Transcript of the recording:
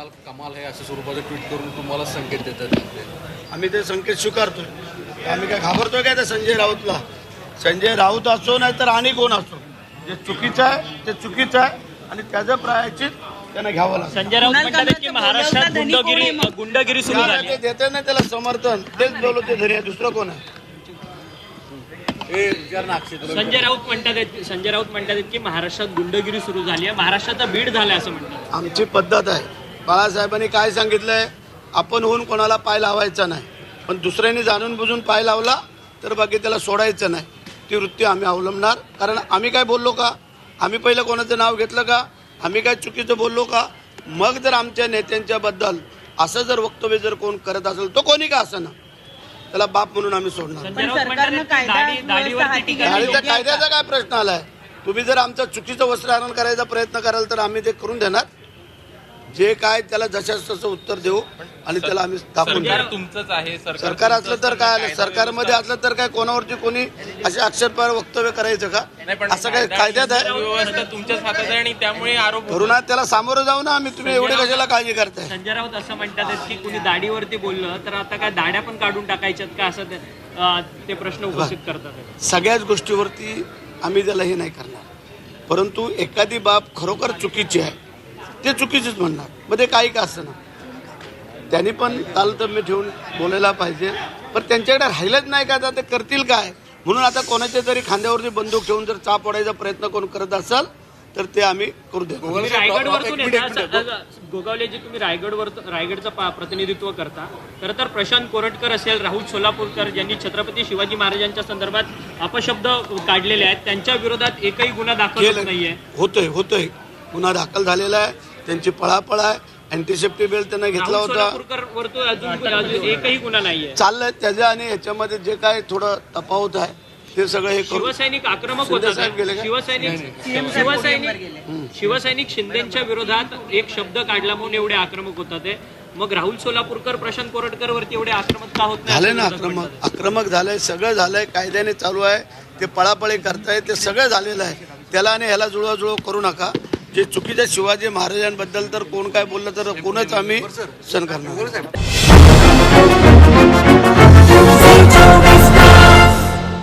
म्हणाल कमाल आहे अशा स्वरूपाचं ट्विट करून तुम्हाला संकेत देतात आम्ही ते संकेत स्वीकारतोय आम्ही काय घाबरतोय काय त्या संजय राऊतला? संजय राऊत असो नाही तर आणि कोण असो? जे चुकीचं आहे ते चुकीचं आहे आणि त्याचं प्रायचित त्यांना घ्यावं लागतं संजय राऊत महाराष्ट्रात बोलवता गुंडगिरी? गुंडगिरी सुरू झाली देते ना त्याला समर्थन. तेच बोलू ते धरी आहे दुसरं कोण आहे? हे संजय राऊत म्हणतात संजय राऊत म्हणतात की महाराष्ट्रात गुंडगिरी सुरू झाली आहे. महाराष्ट्राचा बीड झालाय असं म्हणतात. आमची पद्धत आहे. बाळासाहेबांनी काय सांगितलंय? आपण होऊन कोणाला पाय लावायचा नाही. पण दुसऱ्याने जाणून बुजून पाय लावला तर बाकी त्याला सोडायचं नाही. ती वृत्ती आम्ही अवलंबणार. कारण आम्ही काय बोललो का? आम्ही पहिलं कोणाचं नाव घेतलं का? आम्ही काय चुकीचं बोललो का? मग जर आमच्या नेत्यांच्या बद्दल असं जर वक्तव्य जर कोण करत असेल तो कोणी का असं ना? त्याला बाप म्हणून आम्ही सोडणार. संजय पण राऊत म्हणतात सरकारनं आहेत की कायदा दाढी- व्यवस्था दाढीवरती हाती टीका घेतली. केली. आणि त्या कायद्याचा काय प्रश्न आलाय? तुम्ही जर आमचं चुकीचं वस्त्रहरण करायचा प्रयत्न कराल तर आम्ही ते करून देणार. जे काय त्याला जशाच तसं उत्तर देऊ आणि त्याला आम्ही दाखवून देऊ. तुमचंच आहे सरकार असलं तर काय आलं? सरकारमध्ये असलं तर काय कोणावरती कोणी असे आक्षेपार वक्तव्य करायचं का? असं काय कायद्यात आहे. व्यवस्था तुमच्याच हातात आहे आणि त्यामुळे आरोप त्याला सामोरं जाऊ ना आम्ही. तुम्ही एवढे कशाला काळजी करताय? संजय राऊत असं म्हणतात की कुणी दाढीवरती बोललं तर आता काय दाढ्या पण काढून टाकायच्यात का असं ते- प्रश्न उपस्थित करतात. सगळ्याच गोष्टीवरती आम्ही त्याला हे नाही करणार. परंतु एखादी बाब खरोखर चुकीची आहे. ते चुकीचीच म्हणणार. मग ते काही का असं ना. त्यांनी पण तालतम्य ठेवून बोलायला पाहिजे. पण त्यांच्याकडे राहिलंच नाही का? आता ते करतील काय? म्हणून आता कोणाच्या तरी खांद्यावरती बंदूक ठेवून जर चा पडायचा प्रयत्न कोण करत असाल तर ते आम्ही करू देतो. असं- गोगावलेजी तुम्ही रायगडवर रायगडचं प्रतिनिधित्व करता खरं तर प्रशांत कोरटकर असेल राहुल सोलापूरकर ज्यांनी छत्रपती शिवाजी महाराजांच्या संदर्भात अपशब्द काढलेले आहेत त्यांच्या विरोधात एकही गुन्हा दाखल नाहीये. होतोय होतोय. गुन्हा दाखल झालेला आहे. त्यांची पळापळ आहे अँटीसेप्टी बेल त्यांना घेतला होता. सोलापूरकर वरतून अजून अजून एकही गुन्हा नाहीये. चाललंय त्याच्या आणि ह्याच्यामध्ये जे काय थोडं तफावत आहे ते सगळं हे शिवसैनिक आक्रमक का? शिवसैनिक शिवसैनिक शिवसैनिक शिंदेच्या विरोधात एक शब्द काढला म्हणून एवढे आक्रमक होतात ते मग राहुल सोलापूरकर प्रशांत कोरटकर वरती एवढे आक्रमक का होत असं ना आक्रमक. आक्रमक झालंय सगळं झालंय कायद्याने चालू आहे. ते पळापळी करतायत ते सगळं झालेलं आहे. त्याला आणि ह्याला जुळवाजुळव करू नका. जे चुकीच्या शिवाजी महाराजांबद्दल तर कोण काय बोललं तर कोणच आम्ही सण करणार